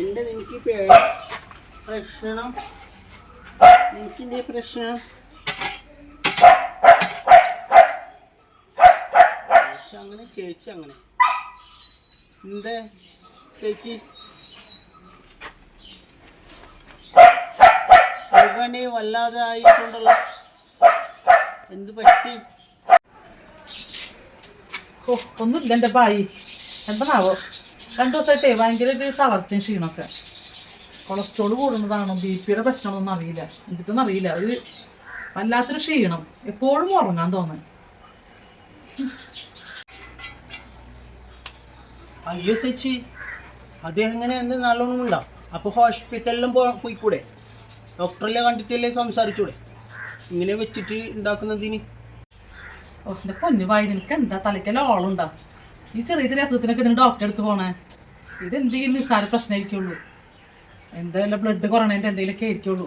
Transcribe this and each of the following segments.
എന്റെ നിനക്ക് പ്രശ്നം. നിനക്കിന്റെ പ്രശ്നം? അങ്ങനെ ചേച്ചി അങ്ങനെ. എന്താ? ചേച്ചി. ഇവനെ വല്ലാതെ ആയിക്കൊണ്ടുള്ള എന്ത് പറ്റി? ഓ ഒന്നുമില്ല എന്റെ ബായി എന്താണാവോ? രണ്ടു ദിവസമായിട്ടേ ഭയങ്കര ഒരു തളർച്ചയും ക്ഷീണമൊക്കെ. കൊളസ്ട്രോൾ കൂടുന്നതാണോ? ബി പിയുടെ പ്രശ്നമൊന്നും അറിയില്ല. എന്നിട്ടൊന്നും അറിയില്ല. ഒരു വല്ലാത്തൊരു ക്ഷീണം. എപ്പോഴും ഉറങ്ങാൻ തോന്നുന്നു അയ്യോ ചേച്ചി. അദ്ദേഹം ഇങ്ങനെ എന്ത് നല്ലോണം ഉണ്ടാവും. അപ്പോൾ ഹോസ്പിറ്റലിലും പോയിക്കൂടെ? ഡോക്ടറല്ലേ കണ്ടിട്ടല്ലേ സംസാരിച്ചൂടെ? ഇങ്ങനെ വെച്ചിട്ട് ഉണ്ടാക്കുന്നതിന് ഓ എന്റെ പൊന്നു വായി നിനക്ക് എന്താ തലയ്ക്കല്ല ഓളുണ്ടാ ഈ ചെറിയ ചെറിയ അസുഖത്തിനൊക്കെ ഇതിന് ഡോക്ടറെ അടുത്ത് പോണേ. ഇത് എന്തെങ്കിലും നിസ്സാര പ്രശ്നമായിരിക്കുള്ളൂ എന്തായാലും ബ്ലഡ് കുറയണതിന്റെ എന്തെങ്കിലുമൊക്കെ ആയിരിക്കുള്ളൂ.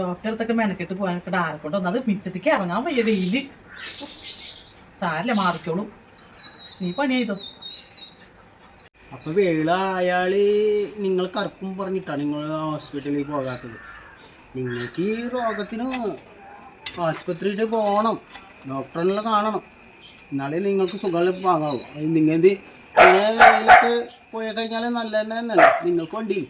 ഡോക്ടറെ അടുത്തൊക്കെ മെനക്കെട്ട് പോകാനൊക്കെ ആരെ കൊണ്ട് ഒന്നത് മിറ്റത്തേക്ക് ഇറങ്ങാൻ വയ്യ വെയിൽ സാരല്ല മാറിക്കോളൂ. നീ പണി ചെയ്തോ അപ്പൊ വേള അയാൾ നിങ്ങൾ കറുപ്പും പറഞ്ഞിട്ടാണ് നിങ്ങൾ ഹോസ്പിറ്റലിൽ പോകാത്തത്. നിങ്ങൾക്ക് ഈ രോഗത്തിന് ആശുപത്രിയിൽ പോകണം. ഡോക്ടറിനെ കാണണം. എന്നാലേ നിങ്ങൾക്ക് സുഖം വാങ്ങാവൂ ഇങ്ങനെ വേലൊക്കെ പോയി കഴിഞ്ഞാൽ നല്ല തന്നെ തന്നെയല്ലേ? നിങ്ങൾക്ക് വണ്ടി.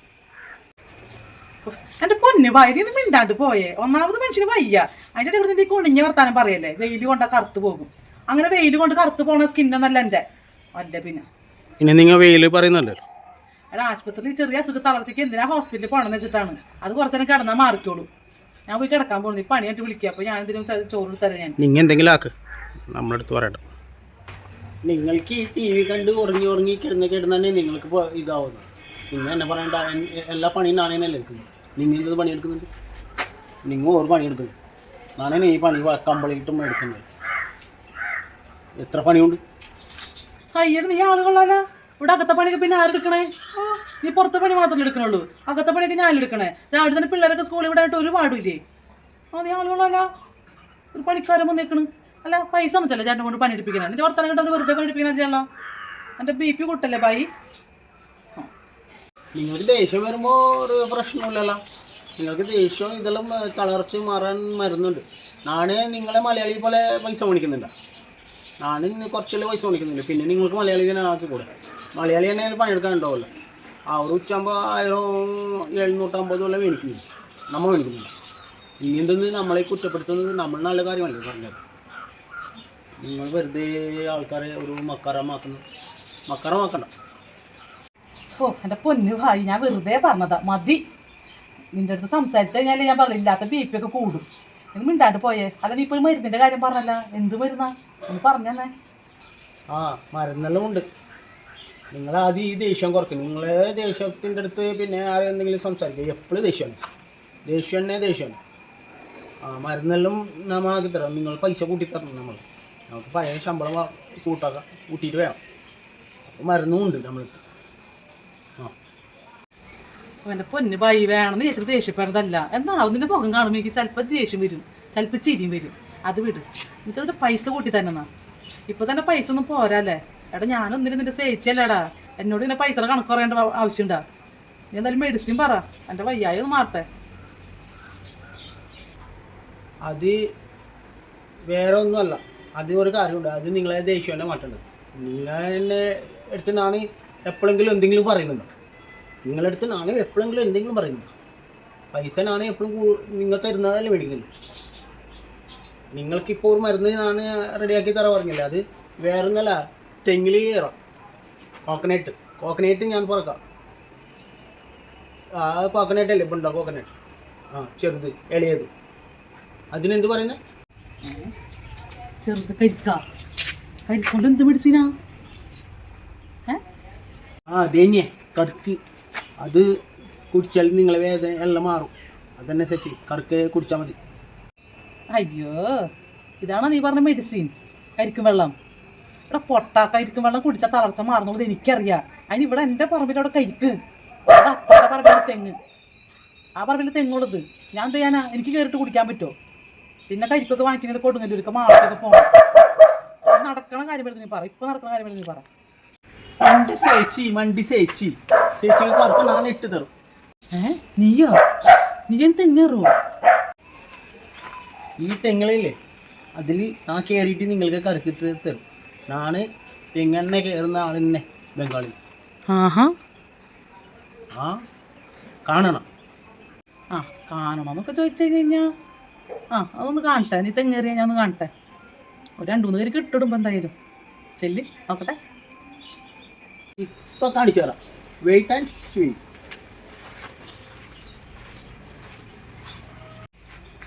എന്റെ പൊന്നു വൈദ്യ മിണ്ടാണ്ട് പോയേ. ഒന്നാമത് മനുഷ്യന് വയ്യ. അതിന്റെ ഇവിടെ നീ കുണിഞ്ഞ വർത്താനം പറയല്ലേ? വെയിൽ കൊണ്ട കറുത്ത് പോകും. അങ്ങനെ വെയിൽ കൊണ്ട് കറുത്ത് പോണ സ്കിന്നൊന്നല്ല എന്റെ. അല്ല പിന്നെ. ഇനി നിങ്ങൾ വെയിൽ പറയുന്നുണ്ടല്ലോ. എടാ ആശുപത്രിയിൽ ചെറിയ അസുഖ തളർച്ചയ്ക്ക് എന്തിനാ ഹോസ്പിറ്റലിൽ പോകണമെന്ന് വെച്ചിട്ടാണ്. അത് കുറച്ചേരം കിടന്നാൽ മാറിക്കോളൂ. ഞാൻ പോയി കിടക്കാൻ പോകുന്നു ഈ പണിയായിട്ട് വിളിക്കുക അപ്പൊ ഞാൻ എന്തിനും ച- ചോറ് തരാം ഞാൻ. നിങ്ങൾ എന്തെങ്കിലും ആക്ക്. നമ്മുടെ അടുത്ത് പറയണ്ട. നിങ്ങൾക്ക് ഈ ടി വി കണ്ട് ഉറങ്ങി ഉറങ്ങി കിടന്ന് കിടന്നെ നിങ്ങൾക്ക് ഇതാവുന്നത് നിങ്ങൾ എന്നെ പറയണ്ട. എല്ലാ പണിയും നാണയനല്ലേ എടുക്കുന്നത്? നിങ്ങൾ എന്ത് പണിയെടുക്കുന്നുണ്ട് നിങ്ങൾ ഒരു പണിയെടുക്കുന്നു നാണേനെ ഈ പണി കംപ്ലീറ്റും എടുക്കുന്നത് എത്ര പണിയുണ്ട്? അയ്യട് ഈ ആളുകളല്ല ഇവിടെ അകത്തെ പണിയൊക്കെ പിന്നെ ആരെടുക്കണേ നീ പുറത്തെ പണി മാത്രമല്ലേ എടുക്കണുള്ളൂ? അകത്തെ പണിയൊക്കെ ഞാൻ എടുക്കണേ? രാവിലെ തന്നെ പിള്ളേരൊക്കെ സ്കൂളിൽ വിടാനായിട്ട് ഒരു പാടില്ലേ ആ നീ ആളുകളല്ല. ഒരു പണിക്കാരൻ വന്നേക്കണ്. അല്ല പൈസ എന്നിട്ടല്ലേ ചേട്ടൻ കൊണ്ട് പണിയെടുപ്പിക്കണേ? നിന്റെ വർത്തനം കിട്ടാൻ വെറുതെ പണിയെടുപ്പിക്കുന്ന എന്റെ ബി പി കൂട്ടല്ലേ ബായി നിങ്ങൾക്ക് ദേഷ്യം വരുമ്പോൾ ഒരു പ്രശ്നമില്ലല്ലോ. നിങ്ങൾക്ക് ദേഷ്യം ഇതെല്ലാം തളർച്ച മാറാൻ മരുന്നുണ്ട്. നാണേ നിങ്ങളെ മലയാളി പോലെ പൈസ മേടിക്കുന്നുണ്ട്. നാണ് കുറച്ചല്ലേ പൈസ മേടിക്കുന്നുണ്ട്. പിന്നെ നിങ്ങൾക്ക് മലയാളി തന്നെ കൂടെ മലയാളി തന്നെ പണിയെടുക്കാൻ പണിയെടുക്കാൻ ആ ഒരു ഉച്ചയാകുമ്പോൾ ആയിരം എഴുന്നൂറ്റമ്പതുള്ള മേടിക്കുന്നു നമ്മൾ മേടിക്കുന്നു ഇനി എന്തെന്ന് നമ്മളെ കുറ്റപ്പെടുത്തുന്നത് നമ്മൾ നല്ല കാര്യമല്ലേ പറഞ്ഞത്? നിങ്ങൾ വെറുതെ ആൾക്കാരെ ഒരു മക്കാരമാക്കുന്നു മക്കാരമാക്കണ്ട ഓ എന്റെ പൊന്നു ഭായി ഞാൻ വെറുതെ പറഞ്ഞതാ. മതി. നിന്റെ അടുത്ത് സംസാരിച്ചു കഴിഞ്ഞാൽ ഞാൻ പറഞ്ഞു ഇല്ലാത്ത ബി പി ഒക്കെ കൂടും. നിങ്ങൾ മിണ്ടാണ്ട് പോയേ. അല്ല നീ ഇപ്പോൾ മരുന്നിന്റെ കാര്യം പറഞ്ഞല്ല. എന്ത് മരുന്നാ? ഒന്ന് പറഞ്ഞേ ആ മരുന്നെല്ലാം ഉണ്ട്. നിങ്ങൾ ആദ്യം ഈ ദേഷ്യം കുറയ്ക്കും. നിങ്ങളെ ദേഷ്യത്തിന്റെ അടുത്ത് പിന്നെ ആരെന്തെങ്കിലും സംസാരിക്കുക. എപ്പോഴും ദേഷ്യമാണ്. ദേഷ്യം. തന്നെ ദേഷ്യമാണ് ആ മരുന്നെല്ലാം നമ്മൾ ആക്കി തരാം നിങ്ങൾ പൈസ കൂട്ടിത്തരണം നമ്മൾ. നമുക്ക് പഴയ ശമ്പളം കൂട്ടാക്കാം കൂട്ടിയിട്ട് വേണം. അപ്പോൾ മരുന്നും ഉണ്ട് നമ്മളടുത്ത് ആ. എന്റെ പൊന്ന് ബൈ വേണമെന്ന് ചേച്ചി ദേഷ്യപ്പെടുന്നതല്ല. എന്നാവും നിന്റെ മുഖം കാണുമ്പോൾ എനിക്ക് ചിലപ്പോൾ ദേഷ്യം വരും. ചിലപ്പോൾ ചിരിയും വരും. അത് വിടും. എനിക്കതിന്റെ പൈസ കൂട്ടി തന്നെ ഇപ്പം തന്നെ പൈസ ഒന്നും പോരാല്ലേ? എടാ ഞാനൊന്നിനും നിന്റെ സേച്ചിയല്ലേടാ എന്നോട് ഇങ്ങനെ പൈസ കണക്ക് പറയേണ്ട ആവ- ആവശ്യമുണ്ടാ. നീ എന്തായാലും മെഡിസിൻ പറ. എന്റെ വയ്യായി ഒന്ന് മാറട്ടെ. അത് വേറെ ഒന്നുമല്ല അത് ഒരു കാര്യമുണ്ട്. അത് നിങ്ങളെ ദേഷ്യം മാറ്റേണ്ടത് നിങ്ങളെ അടുത്ത് നാണി എപ്പോഴെങ്കിലും എന്തെങ്കിലും പറയുന്നുണ്ടോ? നിങ്ങളുടെ അടുത്ത് എപ്പോഴെങ്കിലും എന്തെങ്കിലും പറയുന്നുണ്ടോ? പൈസ നാണി എപ്പോഴും നിങ്ങൾ തരുന്നതല്ലേ മേടിക്കുന്നത്? നിങ്ങൾക്കിപ്പോൾ ഒരു മരുന്ന് ഞാൻ റെഡിയാക്കി തരാൻ പറഞ്ഞില്ലേ? അത് വേറെ തെങ്ങിൽ കയറാം കോക്കനട്ട് കോക്കനട്ട് ഞാൻ പറക്കാം. ആ കോക്കനട്ട് അല്ലേ? ഇപ്പം ഉണ്ടോ കോക്കനട്ട് ആ ചെറുത് എളിയത് അതിനെന്ത് പറയുന്നത് ചെറുത് കരിക്ക. കരിക്കൊണ്ട് എന്ത് മെഡിസിനാ ആ? അതന്നെ കറുക്ക്. അത് കുടിച്ചാൽ നിങ്ങളെ വേദന എല്ലാം മാറും. അതന്നെ സച്ചി കറുക്ക് കുടിച്ചാൽ മതി. അയ്യോ ഇതാണോ നീ പറഞ്ഞ മെഡിസിൻ കരിക്കും വെള്ളം. ഇവിടെ പൊട്ടാക്കായിരിക്കും? വെള്ളം കുടിച്ചാൽ തളർച്ച മാറുന്നുള്ളത് എനിക്കറിയാം. അതിന് ഇവിടെ എന്റെ പറമ്പിൽ അവിടെ കരിക്ക്. അപ്പുറത്തെ പറമ്പിൽ തെങ്ങ്. ആ പറമ്പിൽ തെങ്ങുള്ളത്. ഞാൻ എന്ത് ചെയ്യാനാ എനിക്ക് കയറിട്ട് കുടിക്കാൻ പറ്റുമോ പിന്നെ കരിക്കൊക്കെ വാങ്ങിക്കുന്നത് കൊടുങ്ങല്ലൂർക്ക് മാളൊക്കെ പോകണം നടക്കണ കാര്യം നീ പറ. ഇപ്പൊ നടക്കണ കാര്യം നീ പറ. മണ്ടി സേച്ചി മണ്ടി ഇട്ട് തരും. ഏ? നീയോ? നീ തെങ്ങേറോ ഈ തെങ്ങളില്ലേ അതിൽ ആ കയറിയിട്ട് നിങ്ങൾക്ക് കറക്കിട്ട് തരും. ഞാൻ തെങ്ങെണ്ണ കയറുന്ന ആളിന്നെ ബംഗാളി. ആഹാ. ആ കാണണം. ആ കാണണമെന്നൊക്കെ ചോദിച്ചു കഴിഞ്ഞാ ആ അതൊന്ന് കാണട്ടെ. നീ തെങ്ങേറിയാ ഞാൻ ഒന്ന് കാണട്ടെ. ഒരു രണ്ടു മൂന്ന് പേര് കിട്ടിടുമ്പോ എന്തായാലും. ചെല്ലി നോക്കട്ടെ. ഇപ്പൊ കാണിച്ചു തരാം. വെയിറ്റ് ആൻഡ്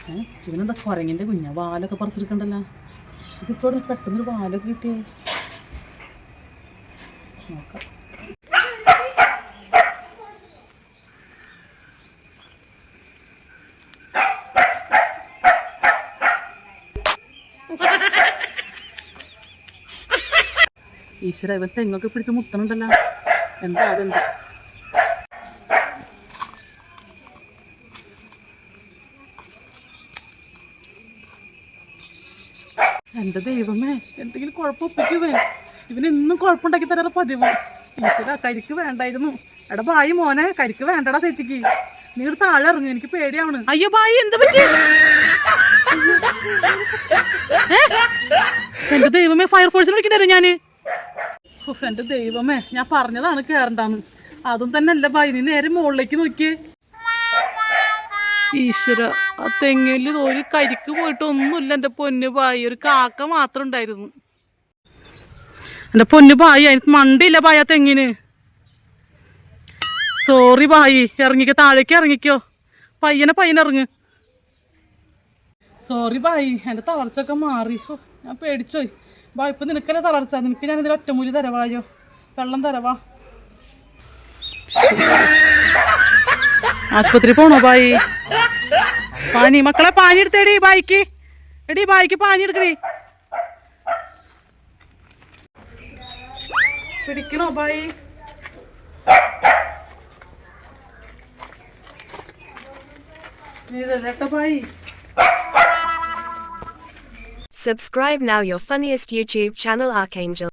ഏ ഇവനെന്താ കുരങ്ങിന്റെ കുഞ്ഞ? വാലൊക്കെ പറിച്ചെടുക്കണ്ടല്ലോ ഇതിപ്പോ ഇവിടെ പെട്ടെന്നൊരു വാലൊക്കെ കിട്ടിയേ നോക്കാം. ഈശ്വര ഇവൻ തെങ്ങൊക്കെ പിടിച്ച് മുട്ടണുണ്ടല്ലോ. എന്താ അതെന്താ? എന്റെ ദൈവമേ എന്തെങ്കിലും കുഴപ്പമൊപ്പിക്കുവേ ഇവനെന്നും കുഴപ്പമുണ്ടാക്കി തരാറ് പതിവ്. ഈശ്വര കരിക്ക് വേണ്ടായിരുന്നു. എടാ ബായി മോനെ കരിക്ക് വേണ്ടടാ തെറ്റിക്ക്. നീ ഒരു താഴെ ഇറങ്ങി എനിക്ക് പേടിയാണ്. അയ്യോ ബായി എന്ത് പറ്റി? എന്റെ ദൈവമേ ഫയർഫോഴ്സിന് വിളിക്കണ്ടായിരുന്നു ഞാൻ? എന്റെ ദൈവമേ ഞാൻ പറഞ്ഞതാണ് കേറണ്ടാന്ന്. അതും തന്നെ അല്ല ബായി നീ നേരെ മുകളിലേക്ക് നോക്കിയേ. ഈശ്വര ആ തെങ്ങിൽ ഒരു കരിക്ക് പോയിട്ട് ഒന്നുമില്ല. എന്റെ പൊന്നു പായി ഒരു കാക്ക മാത്രം ഉണ്ടായിരുന്നു. എന്റെ പൊന്നു പായി അതിന് മണ്ടില്ല പായ തെങ്ങിന്. സോറി പായി ഇറങ്ങിക്കോ താഴേക്ക് ഇറങ്ങിക്കോ. പയ്യനെ പയ്യനെ ഇറങ്ങ്. സോറി ബായി എന്റെ തളർച്ചയൊക്കെ മാറി. ഞാൻ പേടിച്ചോയി ബായി ഇപ്പം നിനക്കല്ലേ തളർച്ച? നിനക്ക് ഞാൻ ഇതിൽ ഒറ്റമൂലി തരവായോ വെള്ളം തരവാ ആശുപത്രി പോണോ ബായി? പാനി മക്കളെ പാനി എടുത്തേടി ബായിക്ക്. എടി ബായിക്ക് പാനി എടുക്കടി. പിടിക്കണോ ബായി? ബായി? Subscribe now your funniest YouTube channel Archangel.